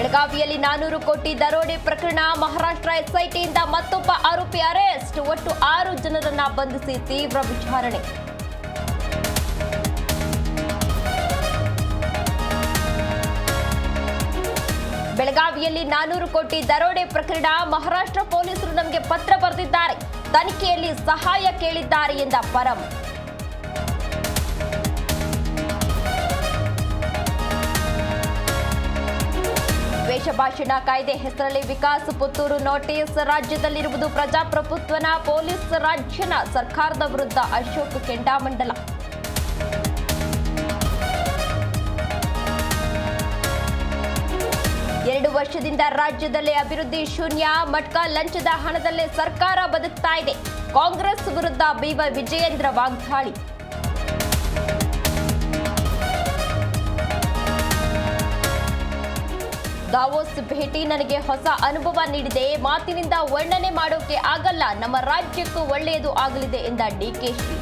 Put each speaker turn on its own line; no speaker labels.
ಬೆಳಗಾವಿಯಲ್ಲಿ ನಾನೂರು ಕೋಟಿ ದರೋಡೆ ಪ್ರಕರಣ. ಮಹಾರಾಷ್ಟ್ರ ಎಸ್ಐಟಿಯಿಂದ ಮತ್ತೊಬ್ಬ ಆರೋಪಿ ಅರೆಸ್ಟ್. ಒಟ್ಟು ಆರು ಜನರನ್ನ ಬಂಧಿಸಿ ತೀವ್ರ ವಿಚಾರಣೆ. ಬೆಳಗಾವಿಯಲ್ಲಿ ನಾನೂರು ಕೋಟಿ ದರೋಡೆ ಪ್ರಕರಣ. ಮಹಾರಾಷ್ಟ್ರ ಪೊಲೀಸರು ನಮಗೆ ಪತ್ರ ಬರೆದಿದ್ದಾರೆ. ತನಿಖೆಯಲ್ಲಿ ಸಹಾಯ ಕೇಳಿದ್ದಾರೆ ಎಂದ ಪರಂ. ವೇಷಭಾಷಣ ಕಾಯ್ದೆ ಹೆಸರಲ್ಲಿ ವಿಕಾಸ್ ಪುತ್ತೂರು ನೋಟಿಸ್. ರಾಜ್ಯದಲ್ಲಿರುವುದು ಪ್ರಜಾಪ್ರಭುತ್ವನ ಪೊಲೀಸ್ ರಾಜ್ಯನ ಸರ್ಕಾರದ ವಿರುದ್ಧ ಅಶೋಕ್ ಕೆಂಡಾಮಂಡಲ. ಎರಡು ವರ್ಷದಿಂದ ರಾಜ್ಯದಲ್ಲಿ ಅಭಿವೃದ್ಧಿ ಶೂನ್ಯ, ಮಟ್ಕಾ ಲಂಚದ ಹಣದಲ್ಲೇ ಸರ್ಕಾರ ಬದುಕ್ತಾ ಇದೆ. ಕಾಂಗ್ರೆಸ್ ವಿರುದ್ಧ ಬಿವ ವಿಜಯೇಂದ್ರ ವಾಗ್ದಾಳಿ. ದಾವೋಸ್ ಭೇಟಿ ನನಗೆ ಹೊಸ ಅನುಭವ ನೀಡಿದೆ. ಮಾತಿನಿಂದ ವರ್ಣನೆ ಮಾಡೋಕೆ ಆಗಲ್ಲ. ನಮ್ಮ ರಾಜ್ಯಕ್ಕೂ ಒಳ್ಳೆಯದು ಆಗಲಿದೆ ಎಂದ ಡಿಕೆಶಿ